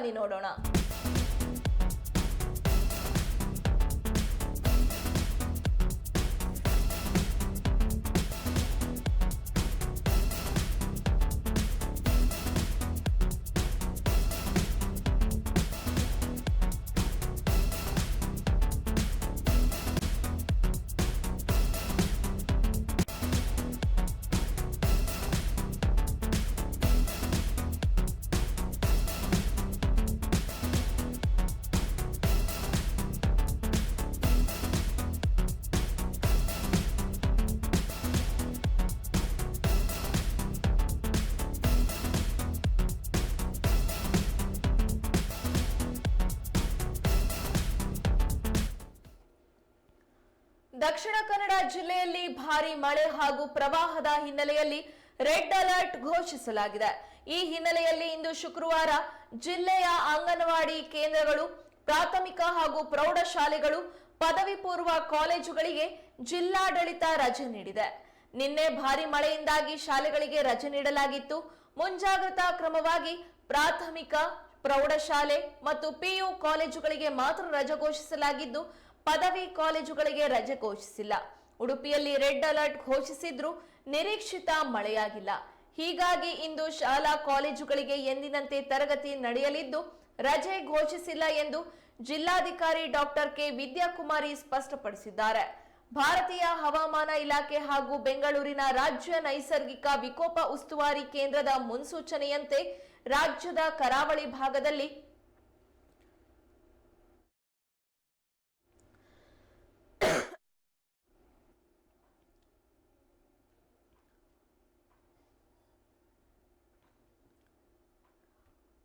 ಬನ್ನಿ ನೋಡೋಣ. ದಕ್ಷಿಣ ಕನ್ನಡ ಜಿಲ್ಲೆಯಲ್ಲಿ ಭಾರಿ ಮಳೆ ಹಾಗೂ ಪ್ರವಾಹದ ಹಿನ್ನೆಲೆಯಲ್ಲಿ ರೆಡ್ ಅಲರ್ಟ್ ಘೋಷಿಸಲಾಗಿದೆ. ಈ ಹಿನ್ನೆಲೆಯಲ್ಲಿ ಇಂದು ಶುಕ್ರವಾರ ಜಿಲ್ಲೆಯ ಅಂಗನವಾಡಿ ಕೇಂದ್ರಗಳು, ಪ್ರಾಥಮಿಕ ಹಾಗೂ ಪ್ರೌಢಶಾಲೆಗಳು, ಪದವಿ ಪೂರ್ವ ಕಾಲೇಜುಗಳಿಗೆ ಜಿಲ್ಲಾಡಳಿತ ರಜೆ ನೀಡಿದೆ. ನಿನ್ನೆ ಭಾರಿ ಮಳೆಯಿಂದಾಗಿ ಶಾಲೆಗಳಿಗೆ ರಜೆ ನೀಡಲಾಗಿತ್ತು. ಮುಂಜಾಗ್ರತಾ ಕ್ರಮವಾಗಿ ಪ್ರಾಥಮಿಕ, ಪ್ರೌಢಶಾಲೆ ಮತ್ತು ಪಿಯು ಕಾಲೇಜುಗಳಿಗೆ ಮಾತ್ರ ರಜೆ ಘೋಷಿಸಲಾಗಿದ್ದು ಪದವಿ ಕಾಲೇಜುಗಳಿಗೆ ರಜೆ ಘೋಷಿಸಿಲ್ಲ. ಉಡುಪಿಯಲ್ಲಿ ರೆಡ್ ಅಲರ್ಟ್ ಘೋಷಿಸಿದ್ರೂ ನಿರೀಕ್ಷಿತ ಮಳೆಯಾಗಿಲ್ಲ. ಹೀಗಾಗಿ ಇಂದು ಶಾಲಾ ಕಾಲೇಜುಗಳಿಗೆ ಎಂದಿನಂತೆ ತರಗತಿ ನಡೆಯಲಿದ್ದು, ರಜೆ ಘೋಷಿಸಿಲ್ಲ ಎಂದು ಜಿಲ್ಲಾಧಿಕಾರಿ ಡಾಕ್ಟರ್ ಕೆ ವಿದ್ಯಾಕುಮಾರಿ ಸ್ಪಷ್ಟಪಡಿಸಿದ್ದಾರೆ. ಭಾರತೀಯ ಹವಾಮಾನ ಇಲಾಖೆ ಹಾಗೂ ಬೆಂಗಳೂರಿನ ರಾಜ್ಯ ನೈಸರ್ಗಿಕ ವಿಕೋಪ ಉಸ್ತುವಾರಿ ಕೇಂದ್ರದ ಮುನ್ಸೂಚನೆಯಂತೆ ರಾಜ್ಯದ ಕರಾವಳಿ ಭಾಗದಲ್ಲಿ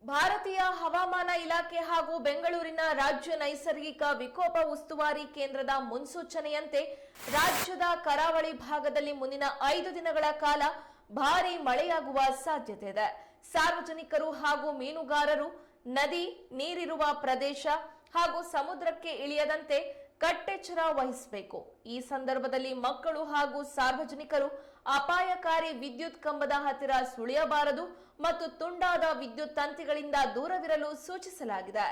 ಭಾರತೀಯ ಹವಾಮಾನ ಇಲಾಖೆ ಹಾಗೂ ಬೆಂಗಳೂರಿನ ರಾಜ್ಯ ನೈಸರ್ಗಿಕ ವಿಕೋಪ ಉಸ್ತುವಾರಿ ಕೇಂದ್ರದ ಮುನ್ಸೂಚನೆಯಂತೆ ರಾಜ್ಯದ ಕರಾವಳಿ ಭಾಗದಲ್ಲಿ ಮುಂದಿನ ಐದು ದಿನಗಳ ಕಾಲ ಭಾರಿ ಮಳೆಯಾಗುವ ಸಾಧ್ಯತೆ ಇದೆ. ಸಾರ್ವಜನಿಕರು ಹಾಗೂ ಮೀನುಗಾರರು, ನದಿ, ನೀರಿರುವ ಪ್ರದೇಶ ಹಾಗೂ ಸಮುದ್ರಕ್ಕೆ ಇಳಿಯದಂತೆ ಕಟ್ಟೆಚ್ಚರ ವಹಿಸಬೇಕು. ಈ ಸಂದರ್ಭದಲ್ಲಿ ಮಕ್ಕಳು ಹಾಗೂ ಸಾರ್ವಜನಿಕರು ಅಪಾಯಕಾರಿ ವಿದ್ಯುತ್ ಕಂಬದ ಹತ್ತಿರ ಸುಳಿಯಬಾರದು ಮತ್ತು ತುಂಡಾದ ವಿದ್ಯುತ್ ತಂತಿಗಳಿಂದ ದೂರವಿರಲು ಸೂಚಿಸಲಾಗಿದೆ.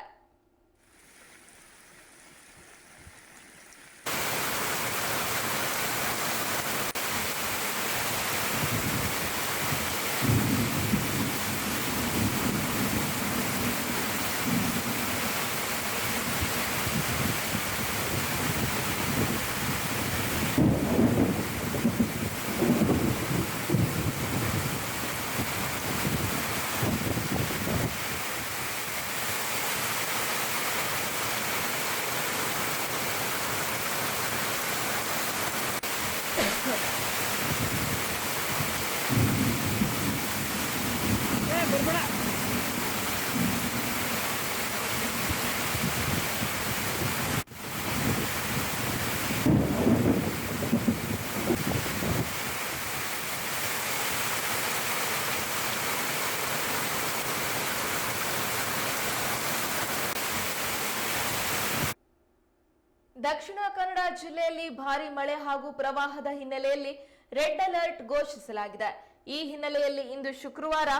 ದಕ್ಷಿಣ ಕನ್ನಡ ಜಿಲ್ಲೆಯಲ್ಲಿ ಭಾರಿ ಮಳೆ ಹಾಗೂ ಪ್ರವಾಹದ ಹಿನ್ನೆಲೆಯಲ್ಲಿ ರೆಡ್ ಅಲರ್ಟ್ ಘೋಷಿಸಲಾಗಿದೆ. ಈ ಹಿನ್ನೆಲೆಯಲ್ಲಿ ಇಂದು ಶುಕ್ರವಾರ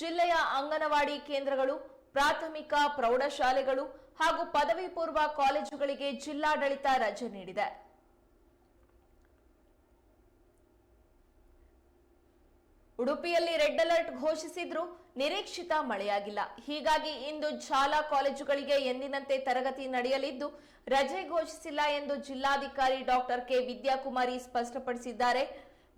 ಜಿಲ್ಲೆಯ ಅಂಗನವಾಡಿ ಕೇಂದ್ರಗಳು, ಪ್ರಾಥಮಿಕ ಪ್ರೌಢಶಾಲೆಗಳು ಹಾಗೂ ಪದವಿ ಪೂರ್ವ ಕಾಲೇಜುಗಳಿಗೆ ಜಿಲ್ಲಾಡಳಿತ ರಜೆ ನೀಡಿದೆ. ಉಡುಪಿಯಲ್ಲಿ ರೆಡ್ ಅಲರ್ಟ್ ಘೋಷಿಸಿದ್ರು ನಿರೀಕ್ಷಿತ ಮಳೆಯಾಗಿಲ್ಲ. ಹೀಗಾಗಿ ಇಂದು ಶಾಲಾ ಕಾಲೇಜುಗಳಿಗೆ ಎಂದಿನಂತೆ ತರಗತಿ ನಡೆಯಲಿದ್ದು, ರಜೆ ಘೋಷಿಸಿಲ್ಲ ಎಂದು ಜಿಲ್ಲಾಧಿಕಾರಿ ಡಾಕ್ಟರ್ ಕೆ. ವಿದ್ಯಾಕುಮಾರಿ ಸ್ಪಷ್ಟಪಡಿಸಿದ್ದಾರೆ.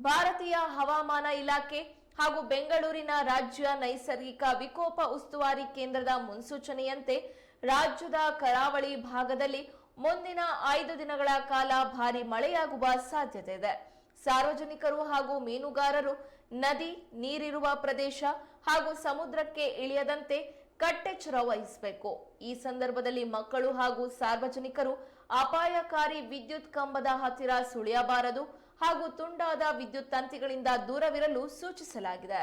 ಭಾರತೀಯ ಹವಾಮಾನ ಇಲಾಖೆ ಹಾಗೂ ಬೆಂಗಳೂರಿನ ರಾಜ್ಯ ನೈಸರ್ಗಿಕ ವಿಕೋಪ ಉಸ್ತುವಾರಿ ಕೇಂದ್ರದ ಮುನ್ಸೂಚನೆಯಂತೆ ರಾಜ್ಯದ ಕರಾವಳಿ ಭಾಗದಲ್ಲಿ ಮುಂದಿನ ಐದು ದಿನಗಳ ಕಾಲ ಭಾರಿ ಮಳೆಯಾಗುವ ಸಾಧ್ಯತೆ ಇದೆ. ಸಾರ್ವಜನಿಕರು ಹಾಗೂ ಮೀನುಗಾರರು, ನದಿ, ನೀರಿರುವ ಪ್ರದೇಶ ಹಾಗೂ ಸಮುದ್ರಕ್ಕೆ ಇಳಿಯದಂತೆ ಕಟ್ಟೆಚ್ಚರ ವಹಿಸಬೇಕು ಈ ಸಂದರ್ಭದಲ್ಲಿ ಮಕ್ಕಳು ಹಾಗೂ ಸಾರ್ವಜನಿಕರು ಅಪಾಯಕಾರಿ ವಿದ್ಯುತ್ ಕಂಬದ ಹತ್ತಿರ ಸುಳಿಯಬಾರದು ಹಾಗೂ ತುಂಡಾದ ವಿದ್ಯುತ್ ತಂತಿಗಳಿಂದ ದೂರವಿರಲು ಸೂಚಿಸಲಾಗಿದೆ.